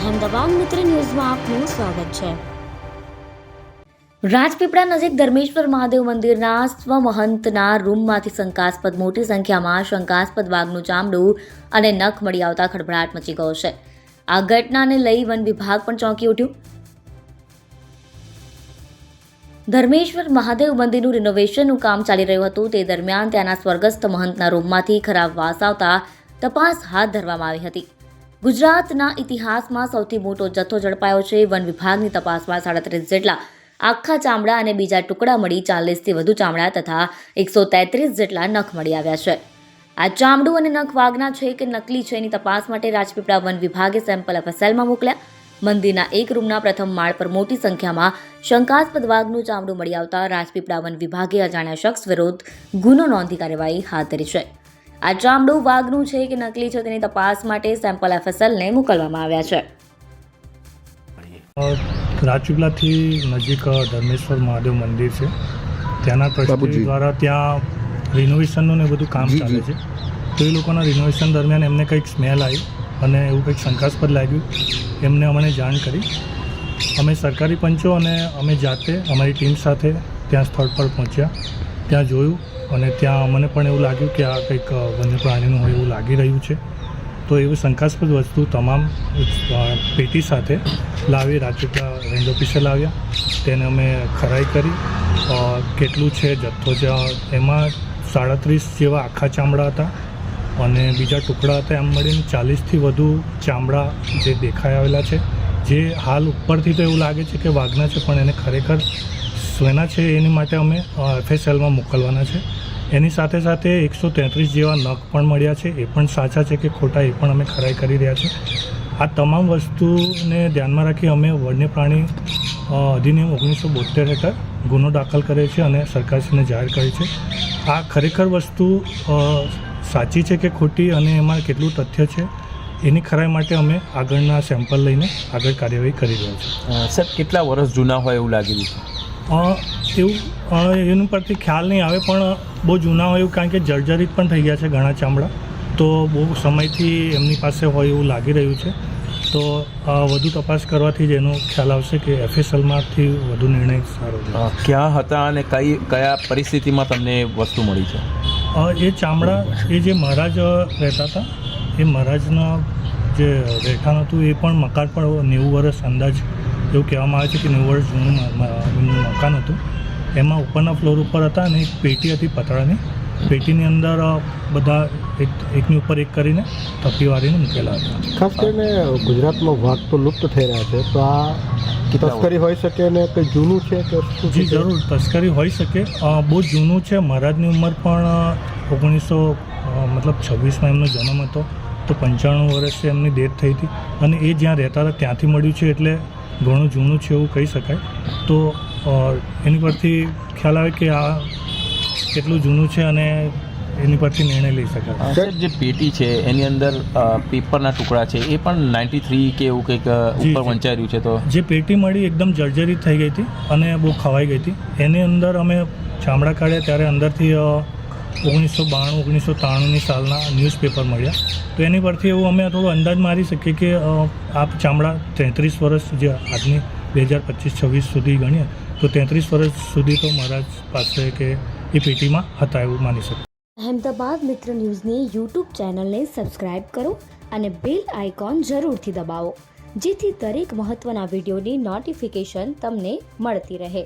અહેમદાબાદ મિત્ર ન્યૂઝમાં આપનું સ્વાગત છે. રાજપીપળા નજીક ધર્મેશ્વર મહાદેવ મંદિરના સ્વમહંતના રૂમમાંથી શંકાસ્પદ મોટી સંખ્યામાં શંકાસ્પદ વાઘનું ચામડું અને નખ મળી આવતા ખળભળાટ મચી ગયો છે. આ ઘટનાને લઈ વન વિભાગ પણ ચોંકી ઉઠ્યું. ધર્મેશ્વર મહાદેવ મંદિરનું રિનોવેશનનું કામ ચાલી રહ્યું હતું. તે દરમિયાન ત્યાંના સ્વર્ગસ્થ મહંતના રૂમમાંથી ખરાબ વાસ આવતા તપાસ હાથ ધરવામાં આવી હતી. ગુજરાતના ઇતિહાસમાં સૌથી મોટો જથ્થો ઝડપાયો છે. વન વિભાગની તપાસમાં સાડત્રીસ જેટલા આખા ચામડા અને બીજા ટુકડા મળી ચાલીસથી વધુ ચામડા તથા એકસો તેત્રીસ જેટલા નખ મળી આવ્યા છે. આ ચામડું અને નખ વાઘના છે કે નકલી છે એની તપાસ માટે રાજપીપળા વન વિભાગે સેમ્પલ એફએસએલમાં મોકલ્યા. મંદિરના એક રૂમના પ્રથમ માળ પર મોટી સંખ્યામાં શંકાસ્પદ વાઘનું ચામડું મળી આવતા રાજપીપળા વન વિભાગે અજાણ્યા શખ્સ વિરુદ્ધ ગુનો નોંધી કાર્યવાહી હાથ ધરી છે. આ ચામડું વાઘનું છે કે નકલી છે તેની તપાસ માટે સેમ્પલ એફએસએલને મોકલવામાં આવ્યા છે. અ, નજીક ધર્મેશ્વર મહાદેવ મંદિર છે. ત્યાંના ટ્રસ્ટી દ્વારા ત્યાં રિનોવેશનનું ને બધું કામ ચાલે છે. તો એ લોકોના રિનોવેશન દરમિયાન એમને કંઈક સ્મેલ આવી અને એવું કંઈક શંકાસ્પદ લાગ્યું. એમને અમને જાણ કરી. અમે સરકારી પંચો અને અમે જાતે અમારી ટીમ સાથે ત્યાં સ્થળ પર પહોંચ્યા. ત્યાં જોયું અને ત્યાં અમને પણ એવું લાગ્યું કે આ કંઈક વન્ય પ્રાણીનું હોય એવું લાગી રહ્યું છે. તો એવું શંકાસ્પદ વસ્તુ તમામ પેટી સાથે લાવી, રાજપીપળા રેન્જ ઓફિસે લાવ્યા. તેને અમે ખરાઈ કરી. કેટલું છે જથ્થો છે એમાં સાડત્રીસ જેવા આખા ચામડા હતા અને બીજા ટુકડા હતા એમ મળીને ચાલીસથી વધુ ચામડા જે દેખાઈ આવેલા છે. જે હાલ ઉપરથી તો એવું લાગે છે કે વાઘના છે, પણ એને ખરેખર સ્વેના છે, એની માટે અમે એફએસએલમાં મોકલવાના છે. એની સાથે સાથે એકસો તેત્રીસ જેવા નખ પણ મળ્યા છે. એ પણ સાચા છે કે ખોટા એ પણ અમે ખરાઈ કરી રહ્યા છે. આ તમામ વસ્તુને ધ્યાનમાં રાખી અમે વન્ય પ્રાણી અધિનિયમ ઓગણીસો બોતેર હેઠળ ગુનો દાખલ કરે છે અને સરકારશ્રીને જાહેર કરી છે. આ ખરેખર વસ્તુ સાચી છે કે ખોટી અને એમાં કેટલું તથ્ય છે, એની ખરાઈ માટે અમે આગળના સેમ્પલ લઈને આગળ કાર્યવાહી કરી રહ્યા છીએ. સર કેટલા વર્ષ જૂના હોય એવું લાગી રહ્યું છે? એવું એનું પરથી ખ્યાલ નહીં આવે પણ બહુ જૂના હોય એવું કારણ કે જર્જરિત પણ થઈ ગયા છે ઘણા ચામડા. તો બહુ સમયથી એમની પાસે હોય એવું લાગી રહ્યું છે. તો વધુ તપાસ કરવાથી જ એનો ખ્યાલ આવશે કે એફએસએલમાંથી વધુ નિર્ણય સારો ક્યાં હતા અને કઈ કયા પરિસ્થિતિમાં તમને વસ્તુ મળી છે? એ ચામડા એ જે મહારાજ રહેતા હતા એ મહારાજના જે રહેઠાણ હતું એ પણ મકાન પણ નેવું વર્ષ અંદાજ એવું કહેવામાં આવે છે કે નેવું વર્ષ જૂનું એમનું મકાન હતું. એમાં ઉપરના ફ્લોર ઉપર હતા અને એક પેટી હતી પતળાની પેટીની અંદર બધા એક એકની ઉપર એક કરીને તપી વાળીને મૂકેલા હતા. ખાસ કરીને ગુજરાતમાં વાઘ તો લુપ્ત થઈ રહ્યા છે. તો આ તસ્કરી હોઈ શકે ને કંઈ જૂનું છે કે જી જરૂર. તસ્કરી હોઈ શકે. બહુ જૂનું છે. મહારાજની ઉંમર પણ ઓગણીસો મતલબ છવ્વીસમાં એમનો જન્મ હતો. તો પંચાણું વર્ષે એમની ડેથ થઈ હતી. અને એ જ્યાં રહેતા હતા ત્યાંથી મળ્યું છે એટલે ઘણું જૂનું છે એવું કહી શકાય. તો એની પરથી ખ્યાલ આવે કે આ કેટલું જૂનું છે અને એની પરથી નિર્ણય લઈ શકાય. સર જે પેટી છે એની અંદર પેપરના ટુકડા છે એ પણ નાઇન્ટી થ્રી કે એવું કંઈક ઉપર. વંચાઈ રહ્યું છે તો? જે પેટી મળી એકદમ જર્જરિત થઈ ગઈ હતી અને બહુ ખવાઈ ગઈ હતી. એની અંદર અમે ચામડા કાઢ્યા ત્યારે અંદરથી ઓગણીસો બાણું, ઓગણીસો ત્રાણુંની સાલના ન્યૂઝપેપર મળ્યા. તો એની પરથી એવું અમે થોડો અંદાજ મારી શકીએ કે આ ચામડા તેત્રીસ વર્ષ જે આજની બે હજાર પચીસ, છવ્વીસ સુધી ગણીએ, તો તેત્રીસ વર્ષ સુધી તો મહારાજ પાસે કે એ પેટીમાં હતા એવું માની શકાય અહેમદાબાદ મિત્ર ન્યૂઝની યુટ્યુબ ચેનલને સબસ્ક્રાઇબ કરો અને બેલ આઇકોન જરૂરથી દબાવો, જેથી દરેક મહત્ત્વના વિડીયોની નોટિફિકેશન તમને મળતી રહે.